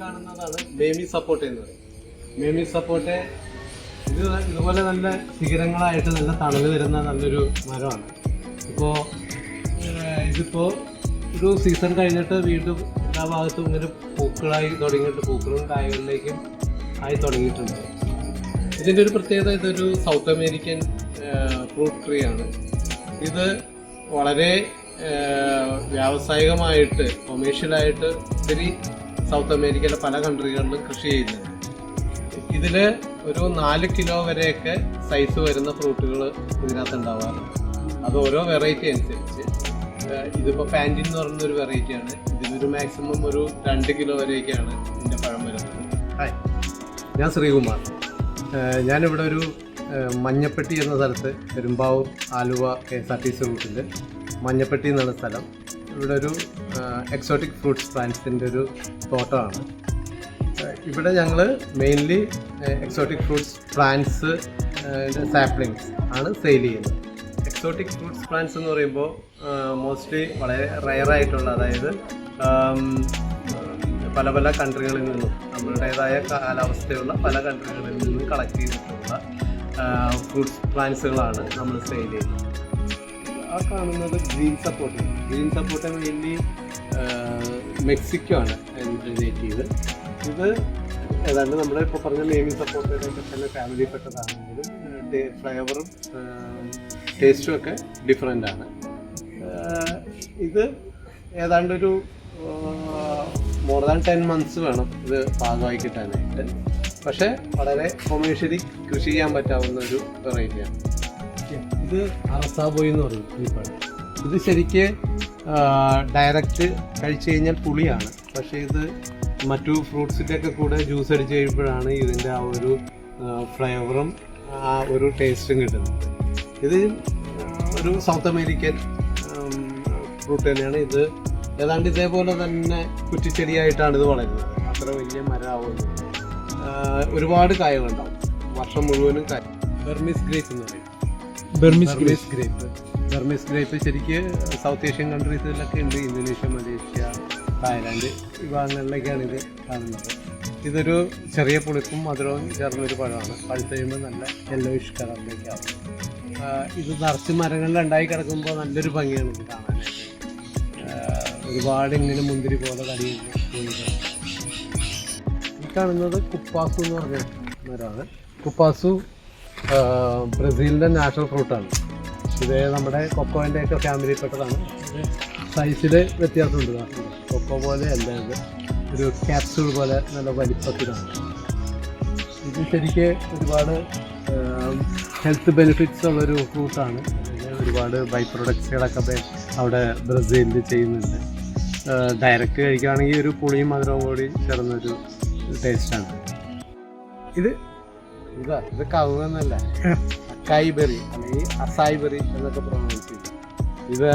കാണുന്നതാണ്. മേമി സപ്പോർട്ട് എന്ന് പറയും. മേമി സപ്പോർട്ട് ഇത് ഇതുപോലെ നല്ല ശിഖരങ്ങളായിട്ട് നല്ല തണൽ വരുന്ന നല്ലൊരു മരമാണ്. ഇപ്പോൾ ഇതിപ്പോൾ ഒരു സീസൺ കഴിഞ്ഞിട്ട് വീണ്ടും എല്ലാ ഭാഗത്തും ഇങ്ങനെ പൂക്കളായി തുടങ്ങിയിട്ട് പൂക്കളും കായകളിലേക്കും ആയി തുടങ്ങിയിട്ടുണ്ട്. ഇതിന്റെ ഒരു പ്രത്യേകത ഇതൊരു സൗത്ത് അമേരിക്കൻ ഫ്രൂട്ട് ട്രീ ആണ്. ഇത് വളരെ വ്യാവസായികമായിട്ട് കൊമേഴ്ഷ്യലായിട്ട് ഒത്തിരി സൗത്ത് അമേരിക്കയിലെ പല കൺട്രികളിലും കൃഷി ചെയ്യുന്നുണ്ട്. ഇതിൽ ഒരു നാല് കിലോ വരെയൊക്കെ സൈസ് വരുന്ന ഫ്രൂട്ടുകൾ ഇതിനകത്ത് ഉണ്ടാവാറുണ്ട്. അത് ഓരോ വെറൈറ്റി അനുസരിച്ച്. ഇതിപ്പോൾ പാന്റിൻ എന്ന് പറയുന്ന ഒരു വെറൈറ്റിയാണ് ഇതിനൊരു മാക്സിമം ഒരു രണ്ട് കിലോ വരെയൊക്കെയാണ് ഇതിന്റെ പഴം വരുന്നത്. ഹായ് ഞാൻ ശ്രീകുമാർ. ഞാനിവിടെ ഒരു മഞ്ഞപ്പെട്ടി എന്ന സ്ഥലത്ത് Perumbavoor Aluva K S R T C റൂട്ടിൽ മഞ്ഞപ്പെട്ടി എന്നാണ് സ്ഥലം. ഇവിടെ ഒരു എക്സോട്ടിക് ഫ്രൂട്ട്സ് പ്ലാന്റ്സിന്റെ ഒരു തോട്ടമാണ്. ഇവിടെ ഞങ്ങൾ mainly exotic fruits plants saplings ആണ് സെയിൽ ചെയ്യുന്നത്. എക്സോട്ടിക് ഫ്രൂട്ട്സ് പ്ലാന്റ്സ് എന്ന് പറയുമ്പോൾ മോസ്റ്റ്ലി വളരെ റയർ ആയിട്ടുള്ള അതായത് പല പല കൺട്രികളിൽ നിന്നും നമ്മളുടേതായ കാലാവസ്ഥയുള്ള പല കൺട്രികളിൽ നിന്നും കളക്ട് ചെയ്തിട്ടുള്ള ഫ്രൂട്ട്സ് പ്ലാന്റ്സുകളാണ് നമ്മൾ സെയിൽ ചെയ്യുന്നത്. ആ കാണുന്നത് green support green support mainly Mexico ആണ് നേറ്റീവ് ഇത് ഏതാണ്ട് നമ്മുടെ ഇപ്പോൾ പറഞ്ഞ നെയ്മിങ് സപ്പോർട്ടിനൊക്കെ തന്നെ ഫാമിലിപ്പെട്ടതാണെങ്കിലും ഫ്ലേവറും ടേസ്റ്റും ഒക്കെ ഡിഫറെന്റ് ആണ്. ഇത് ഏതാണ്ടൊരു മോർ ദാൻ ടെൻ മന്ത്സ് വേണം ഇത് പാകമായി കിട്ടാനായിട്ട്. പക്ഷേ വളരെ കൊമേഴ്ഷ്യലി കൃഷി ചെയ്യാൻ പറ്റാവുന്ന ഒരു വെറൈറ്റിയാണ് ഇത് അറസാബോയ് എന്ന് പറയും ഈ പഴം ഇത് ശരിക്ക് ഡയറക്റ്റ് കഴിച്ചു കഴിഞ്ഞാൽ പുളിയാണ്. പക്ഷേ ഇത് മറ്റു ഫ്രൂട്ട്സിന്റെ ഒക്കെ കൂടെ ജ്യൂസ് അടിച്ച് കഴിയുമ്പോഴാണ് ഇതിന്റെ ആ ഒരു ഫ്ലേവറും ആ ഒരു ടേസ്റ്റും കിട്ടുന്നത്. ഇത് ഒരു സൗത്ത് അമേരിക്കൻ ഫ്രൂട്ട് തന്നെയാണ്. ഇത് ഏതാണ്ട് ഇതേപോലെ തന്നെ കുറ്റിച്ചെടിയായിട്ടാണ് ഇത് വളരുന്നത്. അത്ര വലിയ മരമാവുന്നത് ഒരുപാട് കായകളുണ്ടാവും. വർഷം മുഴുവനും കായ ബെർമിസ് ഗ്രേപ്പ് എന്ന് പറയും. ബെർമിസ് ഗ്രേപ്പ് ബർമീസ് ഗ്രേപ്പ് ശരിക്ക് സൗത്ത് ഏഷ്യൻ കൺട്രീസിലൊക്കെ ഉണ്ട്. ഇന്തോനേഷ്യ മലേഷ്യ തായ്ലാൻഡ് ഈ ഇത് കാണുന്നത്. ഇതൊരു ചെറിയ പുളിപ്പും മധുരവും ചേർന്നൊരു പഴമാണ്. പഴുത്ത് കഴിയുമ്പോൾ നല്ല യെല്ലോയിഷ് കളറിലേക്കാവും ഇത് നിറച്ച് മരങ്ങളിൽ ഉണ്ടായി കിടക്കുമ്പോൾ നല്ലൊരു ഭംഗിയാണ് ഇത് കാണാനായിട്ട് ഒരുപാട് ഇങ്ങനെ മുന്തിരി പോലെ കടിയുണ്ട് ഈ കാണുന്നത് കുപ്പാസു എന്ന് പറഞ്ഞ മരമാണ്. കുപ്പാസു ബ്രസീലിന്റെ നാഷണൽ ഫ്രൂട്ടാണ്. ഇത് നമ്മുടെ കൊക്കോന്റെ ഒക്കെ ഫാമിലിയിൽപ്പെട്ടതാണ് പെട്ടതാണ് സൈസിൽ വ്യത്യാസമുണ്ട്. കൊക്കോ പോലെ അല്ല ഇത്. ഒരു ക്യാപ്സൂൾ പോലെ നല്ല വലിപ്പത്തിലാണ്. ഇത് ശരിക്ക് ഒരുപാട് ഹെൽത്ത് ബെനിഫിറ്റ്സ് ഉള്ളൊരു ഫ്രൂട്ടാണ് ഒരുപാട് ബൈ പ്രൊഡക്ട്സുകളൊക്കെ അവിടെ ബ്രസീലിൽ ചെയ്യുന്നുണ്ട്. ഡയറക്റ്റ് കഴിക്കുകയാണെങ്കിൽ ഒരു പുളിയും മധുരവും കൂടി ചേർന്നൊരു ടേസ്റ്റാണ് ഇത് ഇതാ ഇത് കവുങ്ങെന്നല്ല. അക്കായിബെറി അല്ലെങ്കിൽ അസായിബെറി എന്നൊക്കെ പ്രൊണൗൺസ് ചെയ്യും. ഇത്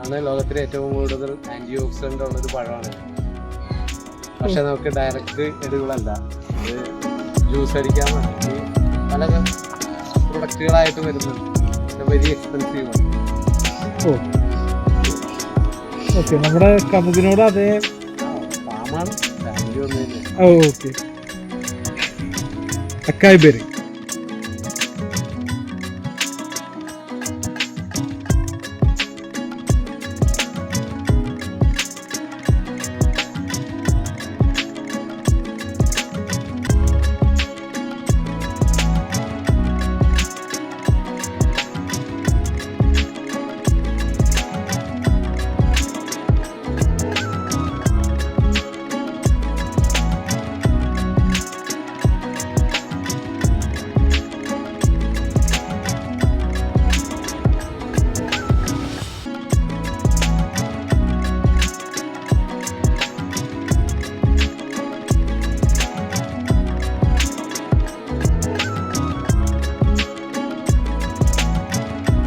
ആണ് ലോകത്തിലെ ഏറ്റവും കൂടുതൽ ആന്റി ഓക്സിഡന്റ് ഉള്ളൊരു പഴമാണ്. പക്ഷെ നമുക്ക് ഡയറക്റ്റ് എടുകളല്ല ഇത് ജ്യൂസ് അടിക്കാൻ വേണ്ടി പല പ്രൊഡക്റ്റുകളായിട്ട് വരുന്നുണ്ട്. വെരി എക്സ്പെൻസീവ് ആണ്. ഓ. ഓക്കെ നമ്മുടെ കമുകിനോട് അതേ പാമാണ്. ഓക്കെ. একাই বেড়ে